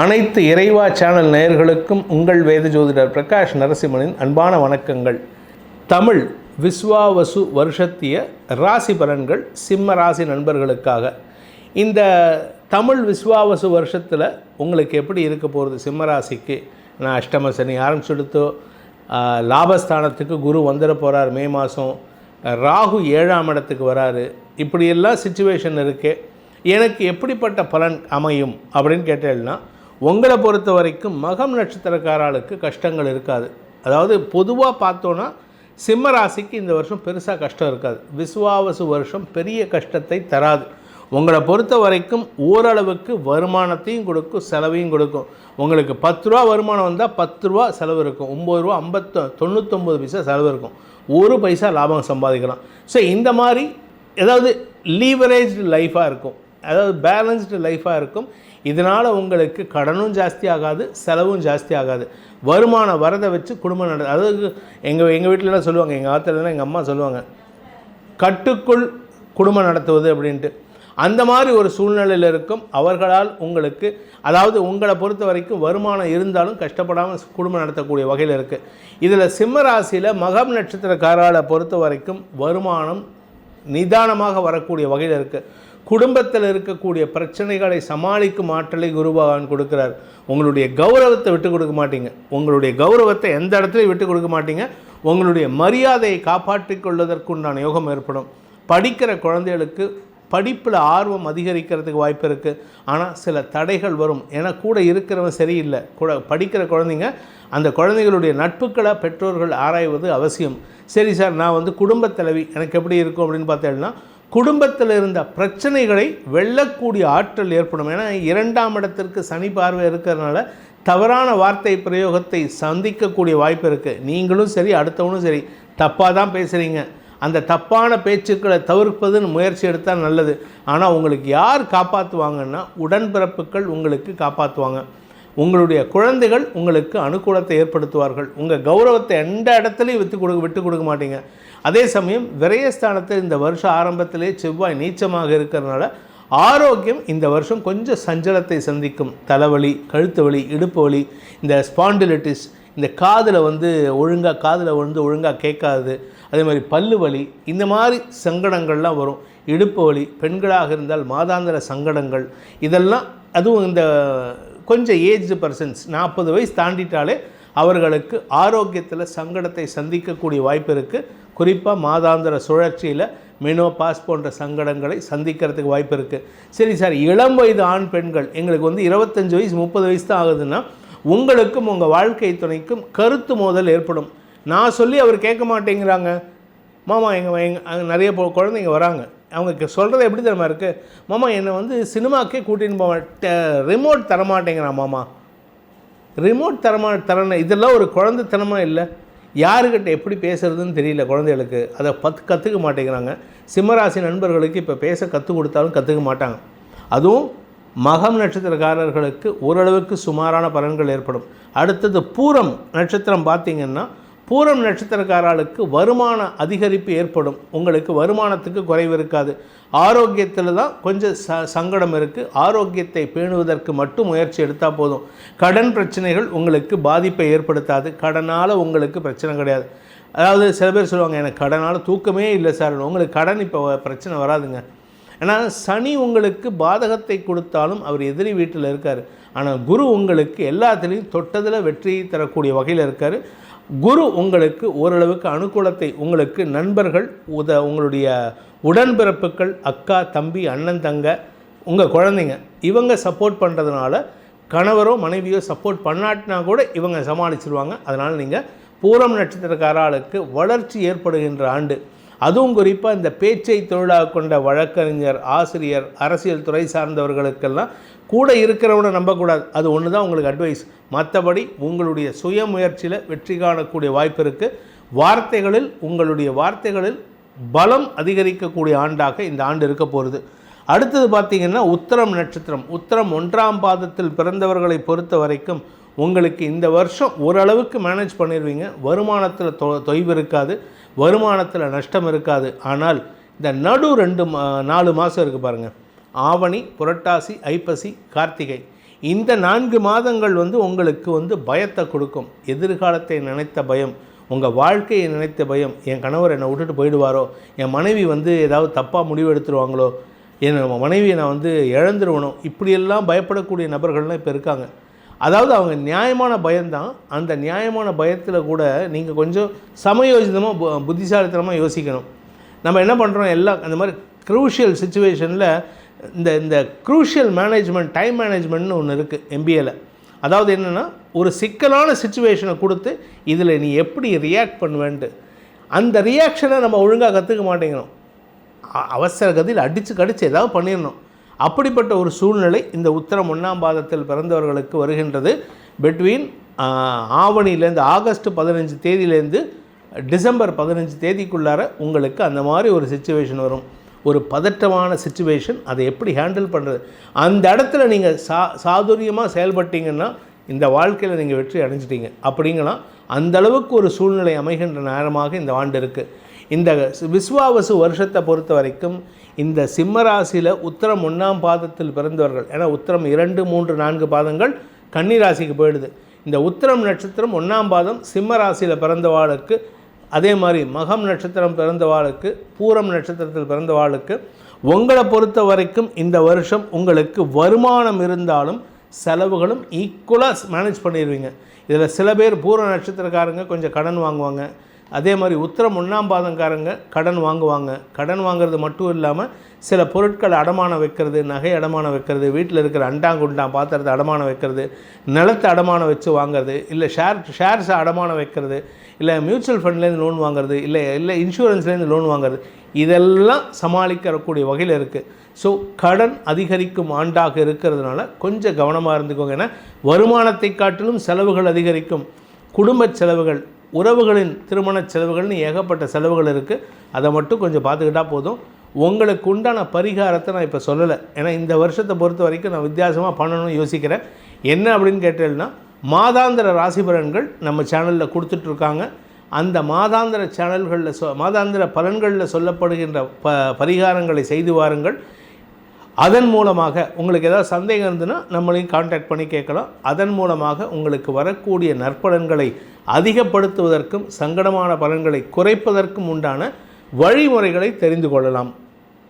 அனைத்து இறைவா சேனல் நேயர்களுக்கும் உங்கள் வேத ஜோதிடர் பிரகாஷ் நரசிம்மனின் அன்பான வணக்கங்கள். தமிழ் விஸ்வாவசு வருஷத்திய ராசி பலன்கள் சிம்ம ராசி நண்பர்களுக்காக. இந்த தமிழ் விஸ்வாவசு வருஷத்தில் உங்களுக்கு எப்படி இருக்க போகிறது சிம்ம ராசிக்கு? நான் அஷ்டம சனி ஆரம்பிச்சுடுத்தோ லாபஸ்தானத்துக்கு குரு வந்துட போகிறார் மே மாதம் ராகு ஏழாம் இடத்துக்கு வராரு. இப்படியெல்லாம் சுச்சுவேஷன் இருக்குது எனக்கு எப்படிப்பட்ட பலன் அமையும் அப்படின்னு கேட்டேன்னா உங்களை பொறுத்த வரைக்கும் மகம் நட்சத்திரக்காரர்களுக்கு கஷ்டங்கள் இருக்காது. அதாவது பொதுவாக பார்த்தோன்னா சிம்ம ராசிக்கு இந்த வருஷம் பெருசாக கஷ்டம் இருக்காது. விசுவாவசு வருஷம் பெரிய கஷ்டத்தை தராது. உங்களை பொறுத்த வரைக்கும் ஓரளவுக்கு வருமானத்தையும் கொடுக்கும் செலவையும் கொடுக்கும். உங்களுக்கு பத்து ரூபா வருமானம் வந்தால் பத்து ரூபா செலவு இருக்கும். ஒம்பது ரூபா ஐம்பத்து தொண்ணூத்தொம்பது பைசா செலவு இருக்கும். ஒரு பைசா லாபம் சம்பாதிக்கலாம். ஸோ இந்த மாதிரி ஏதாவது லீவரேஜ் லைஃபாக இருக்கும். அதாவது பேலன்ஸ்டு லைஃபாக இருக்கும். இதனால் உங்களுக்கு கடனும் ஜாஸ்தி ஆகாது செலவும் ஜாஸ்தி ஆகாது. வருமானம் வரதை வச்சு குடும்பம் நட அதாவது எங்கள் எங்கள் வீட்டிலலாம் சொல்லுவாங்க எங்கள் ஆத்திரலாம் எங்கள் அம்மா சொல்லுவாங்க கட்டுக்குள் குடும்பம் நடத்துவது அப்படின்ட்டு. அந்த மாதிரி ஒரு சூழ்நிலையில் இருக்கும். அவர்களால் உங்களுக்கு அதாவது உங்களை பொறுத்த வரைக்கும் வருமானம் இருந்தாலும் கஷ்டப்படாமல் குடும்பம் நடத்தக்கூடிய வகையில் இருக்குது இதில் சிம்ம ராசியில் மகம் நட்சத்திரக்காரால பொறுத்த வரைக்கும் வருமானம் நிதானமாக வரக்கூடிய வகையில் இருக்குது குடும்பத்தில் இருக்கக்கூடிய பிரச்சனைகளை சமாளிக்கும் ஆற்றலை குருபகவான் கொடுக்குறார். உங்களுடைய கௌரவத்தை விட்டு கொடுக்க மாட்டீங்க. உங்களுடைய கௌரவத்தை எந்த இடத்துலையும் விட்டு கொடுக்க மாட்டீங்க. உங்களுடைய மரியாதையை காப்பாற்றிக் கொள்வதற்குண்டான யோகம் ஏற்படும். படிக்கிற குழந்தைகளுக்கு படிப்பில் ஆர்வம் அதிகரிக்கிறதுக்கு வாய்ப்பு இருக்குது ஆனால் சில தடைகள் வரும். ஏன்னா கூட இருக்கிறவன் சரியில்லை. கூட படிக்கிற குழந்தைங்க அந்த குழந்தைகளுடைய நட்புகளை பெற்றோர்கள் ஆராய்வது அவசியம். சரி சார் நான் வந்து குடும்பத் தலைவி எனக்கு எப்படி இருக்கும் அப்படின்னு பார்த்தேன்னா குடும்பத்தில் இருந்த பிரச்சனைகளை வெல்லக்கூடிய ஆற்றல் ஏற்படும். ஏன்னா இரண்டாம் இடத்திற்கு சனி பார்வை இருக்கிறதுனால தவறான வார்த்தை பிரயோகத்தை சந்திக்கக்கூடிய வாய்ப்பு இருக்குது நீங்களும் சரி அடுத்தவனும் சரி தப்பாக தான் பேசுகிறீங்க அந்த தப்பான பேச்சுக்களை தவிர்ப்பதுன்னு முயற்சி எடுத்தால் நல்லது. ஆனால் உங்களுக்கு யார் காப்பாற்றுவாங்கன்னா உடன்பிறப்புகள் உங்களுக்கு காப்பாற்றுவாங்க உங்களுடைய குழந்தைகள் உங்களுக்கு அனுகூலத்தை ஏற்படுத்துவார்கள். உங்கள் கௌரவத்தை எந்த இடத்துலையும் விட்டு கொடுக்க விட்டு கொடுக்க மாட்டீங்க. அதே சமயம் விரயஸ்தானத்தில் இந்த வருஷம் ஆரம்பத்திலே செவ்வாய் நீச்சமாக இருக்கிறதுனால ஆரோக்கியம் இந்த வருஷம் கொஞ்சம் சஞ்சலத்தை சந்திக்கும். தலைவலி கழுத்து வலி இடுப்பு வலி இந்த ஸ்பாண்டிலிட்டிஸ் இந்த காதில் வந்து ஒழுங்காக காதில் வந்து ஒழுங்காக கேட்காது. அதே மாதிரி பல்லு வலி இந்த மாதிரி சங்கடங்கள்லாம் வரும். இடுப்பு வலி பெண்களாக இருந்தால் மாதாந்திர சங்கடங்கள் இதெல்லாம் அதுவும் இந்த கொஞ்சம் ஏஜ்டு பர்சன்ஸ் நாற்பது வயசு தாண்டிட்டாலே அவர்களுக்கு ஆரோக்கியத்தில் சங்கடத்தை சந்திக்கக்கூடிய வாய்ப்பு இருக்குது குறிப்பாக மாதாந்திர சுழற்சியில் மெனோபாஸ் போன்ற சங்கடங்களை சந்திக்கிறதுக்கு வாய்ப்பு இருக்குது சரி சார் இளம் வயது ஆண் பெண்கள் எங்களுக்கு வந்து இருபத்தஞ்சி வயசு முப்பது வயசு தான் ஆகுதுன்னா உங்களுக்கும் உங்கள் வாழ்க்கை துணைக்கும் கருத்து மோதல் ஏற்படும். நான் சொல்லி அவர் கேட்க மாட்டேங்கிறாங்க. மாமா எங்கள் எங்கள் நிறைய குழந்தைங்க வராங்க. அவங்க சொல்கிறது எப்படி தெரியுமா இருக்குது மாமா என்னை வந்து சினிமாக்கே கூட்டின்னு போவேன் ரிமோட் தரமாட்டேங்கிறான் மாமா. ரிமோட் தரமான தரன இதெல்லாம் ஒரு குழந்தைத்தனமாக இல்லை. யாருக்கிட்ட எப்படி பேசுகிறதுன்னு தெரியல குழந்தைகளுக்கு. அதை பத்து கற்றுக்க மாட்டேங்கிறாங்க. சிம்மராசி நண்பர்களுக்கு இப்போ பேச கற்றுக் கொடுத்தாலும் கற்றுக்க மாட்டாங்க. அதுவும் மகம் நட்சத்திரக்காரர்களுக்கு ஓரளவுக்கு சுமாரான பலன்கள் ஏற்படும். அடுத்தது பூரம் நட்சத்திரம் பார்த்திங்கன்னா பூரம் நட்சத்திரக்காரர்களுக்கு வருமான அதிகரிப்பு ஏற்படும். உங்களுக்கு வருமானத்துக்கு குறைவு இருக்காது. ஆரோக்கியத்தில் தான் கொஞ்சம் ச சங்கடம் இருக்குது ஆரோக்கியத்தை பேணுவதற்கு மட்டும் முயற்சி எடுத்தால் போதும். கடன் பிரச்சனைகள் உங்களுக்கு பாதிப்பை ஏற்படுத்தாது. கடனால் உங்களுக்கு பிரச்சனை கிடையாது. அதாவது சில பேர் சொல்லுவாங்க எனக்கு கடனால் தூக்கமே இல்லை சார். உங்களுக்கு கடன் இப்போ பிரச்சனை வராதுங்க. ஏன்னா சனி உங்களுக்கு பாதகத்தை கொடுத்தாலும் அவர் எதிரி வீட்டில் இருக்கார். ஆனால் குரு உங்களுக்கு எல்லாத்துலேயும் தொட்டதில் வெற்றி தரக்கூடிய வகையில் இருக்கார். குரு உங்களுக்கு ஓரளவுக்கு அனுகூலத்தை உங்களுக்கு நண்பர்கள் உத உங்களுடைய உடன்பிறப்புகள் அக்கா தம்பி அண்ணன் தங்க உங்கள் குழந்தைங்க இவங்க சப்போர்ட் பண்ணுறதுனால கணவரோ மனைவியோ சப்போர்ட் பண்ணாட்டினா கூட இவங்க சமாளிச்சிருவாங்க. அதனால் நீங்கள் பூரம் நட்சத்திரக்காராளுக்கு வளர்ச்சி ஏற்படுகின்ற ஆண்டு அதுவும் குறிப்பாக இந்த பேச்சை தொழிலாக கொண்ட வழக்கறிஞர் ஆசிரியர் அரசியல் துறை சார்ந்தவர்களுக்கெல்லாம் கூட இருக்கிறவனை நம்பக்கூடாது. அது ஒன்று தான் உங்களுக்கு அட்வைஸ் மற்றபடி உங்களுடைய சுய முயற்சியில் வெற்றி காணக்கூடிய வாய்ப்பு இருக்குது வார்த்தைகளில் உங்களுடைய வார்த்தைகளில் பலம் அதிகரிக்கக்கூடிய ஆண்டாக இந்த ஆண்டு இருக்க போகிறது அடுத்தது பார்த்தீங்கன்னா உத்தரம் நட்சத்திரம். உத்தரம் ஒன்றாம் பாதத்தில் பிறந்தவர்களை பொறுத்த வரைக்கும் உங்களுக்கு இந்த வருஷம் ஓரளவுக்கு மேனேஜ் பண்ணிடுவீங்க வருமானத்தில் தொ தொய்வு இருக்காது. வருமானத்தில் நஷ்டம் இருக்காது. ஆனால் இந்த நடு ரெண்டு மா நாலு மாதம் இருக்குது பாருங்கள் ஆவணி புரட்டாசி ஐப்பசி கார்த்திகை. இந்த நான்கு மாதங்கள் வந்து உங்களுக்கு வந்து பயத்தை கொடுக்கும். எதிர்காலத்தை நினைத்த பயம் உங்கள் வாழ்க்கையை நினைத்த பயம் என் கணவர் என்னை விட்டுட்டு போயிடுவாரோ என் மனைவி வந்து ஏதாவது தப்பாக முடிவு எடுத்துருவாங்களோ என் மனைவியை நான் வந்து இழந்துருவணும் இப்படியெல்லாம் பயப்படக்கூடிய நபர்கள்லாம் இப்போ இருக்காங்க. அதாவது அவங்க நியாயமான பயம்தான். அந்த நியாயமான பயத்தில் கூட நீங்கள் கொஞ்சம் சமயோஜிதமாக பு புத்திசாலித்தனமாக யோசிக்கணும். நம்ம என்ன பண்ணுறோம் எல்லாம் அந்த மாதிரி க்ரூஷியல் சுச்சுவேஷனில் இந்த இந்த க்ரூஷியல் மேனேஜ்மெண்ட் டைம் மேனேஜ்மெண்ட்னு ஒன்று இருக்குது எம்பிஏல அதாவது என்னென்னா ஒரு சிக்கலான சுச்சுவேஷனை கொடுத்து இதில் நீ எப்படி ரியாக்ட் பண்ணுவேன்ட்டு. அந்த ரியாக்ஷனை நம்ம ஒழுங்காக கற்றுக்க மாட்டேங்கிறோம். அவசர கதியில் அடித்து கடித்து ஏதாவது பண்ணிடணும். அப்படிப்பட்ட ஒரு சூழ்நிலை இந்த உத்தரம் ஒன்றாம் பாதத்தில் பிறந்தவர்களுக்கு வருகின்றது. பிட்வீன் ஆவணிலேருந்து ஆகஸ்ட் பதினஞ்சு தேதியிலேருந்து டிசம்பர் பதினஞ்சு தேதிக்குள்ளார உங்களுக்கு அந்த மாதிரி ஒரு சுச்சுவேஷன் வரும். ஒரு பதட்டமான சுச்சுவேஷன் அதை எப்படி ஹேண்டில் பண்ணுறது அந்த இடத்துல நீங்கள் சா சாதுரியமாக செயல்பட்டீங்கன்னா இந்த வாழ்க்கையில் நீங்கள் வெற்றி அடைஞ்சிட்டீங்க. அப்படிங்கன்னா அந்த அளவுக்கு ஒரு சூழ்நிலை அமைகின்ற நேரமாக இந்த ஆண்டு இருக்குது இந்த விஸ்வாவசு வருஷத்தை பொறுத்த வரைக்கும் இந்த சிம்மராசியில் உத்தரம் ஒன்றாம் பாதத்தில் பிறந்தவர்கள். ஏன்னா உத்தரம் இரண்டு மூன்று நான்கு பாதங்கள் கன்னிராசிக்கு போயிடுது. இந்த உத்தரம் நட்சத்திரம் ஒன்றாம் பாதம் சிம்மராசியில் பிறந்தவாளுக்கு அதே மாதிரி மகம் நட்சத்திரம் பிறந்தவாளுக்கு பூரம் நட்சத்திரத்தில் பிறந்தவாளுக்கு உங்களை பொறுத்த வரைக்கும் இந்த வருஷம் உங்களுக்கு வருமானம் இருந்தாலும் செலவுகளும் ஈக்குவலாக மேனேஜ் பண்ணிடுவீங்க இதில் சில பேர் பூர நட்சத்திரக்காரங்க கொஞ்சம் கடன் வாங்குவாங்க. அதே மாதிரி உத்தரம் ஒன்றாம் பாதங்காரங்க கடன் வாங்குவாங்க. கடன் வாங்குறது மட்டும் இல்லாமல் சில பொருட்களை அடமானம் வைக்கிறது நகை அடமானம் வைக்கிறது வீட்டில் இருக்கிற அண்டாங்குண்டான் பாத்திரத்தை அடமானம் வைக்கிறது நிலத்தை அடமானம் வச்சு வாங்குறது இல்லை ஷேர் ஷேர்ஸை அடமானம் வைக்கிறது இல்லை மியூச்சுவல் ஃபண்ட்லேருந்து லோன் வாங்குறது இல்லை இல்லை இன்சூரன்ஸ்லேருந்து லோன் வாங்குறது இதெல்லாம் சமாளிக்கக்கூடிய வகையில் இருக்குது ஸோ கடன் அதிகரிக்கும் ஆண்டாக இருக்கிறதுனால கொஞ்சம் கவனமாக இருந்துக்கோங்க. ஏன்னா வருமானத்தை காட்டிலும் செலவுகள் அதிகரிக்கும். குடும்ப செலவுகள் உறவுகளின் திருமண செலவுகள்னு ஏகப்பட்ட செலவுகள் இருக்குது அதை மட்டும் கொஞ்சம் பார்த்துக்கிட்டா போதும். உங்களுக்கு உண்டான பரிகாரத்தை நான் இப்போ சொல்லலை. ஏன்னா இந்த வருஷத்தை பொறுத்த வரைக்கும் நான் வித்தியாசமாக பண்ணணும்னு யோசிக்கிறேன். என்ன அப்படின்னு கேட்டேன்னா மாதாந்திர ராசி பலன்கள் நம்ம சேனலில் கொடுத்துட்ருக்காங்க. அந்த மாதாந்திர சேனல்களில் சொ மாதாந்திர பலன்களில் சொல்லப்படுகின்ற ப பரிகாரங்களை செய்து வாருங்கள். அதன் மூலமாக உங்களுக்கு ஏதாவது சந்தேகம் இருந்ததுன்னா நம்மளையும் காண்டாக்ட் பண்ணி கேட்கலாம். அதன் மூலமாக உங்களுக்கு வரக்கூடிய நற்பலன்களை அதிகப்படுத்துவதற்கும் சங்கடமான பலன்களை குறைப்பதற்கும் உண்டான வழிமுறைகளை தெரிந்து கொள்ளலாம்.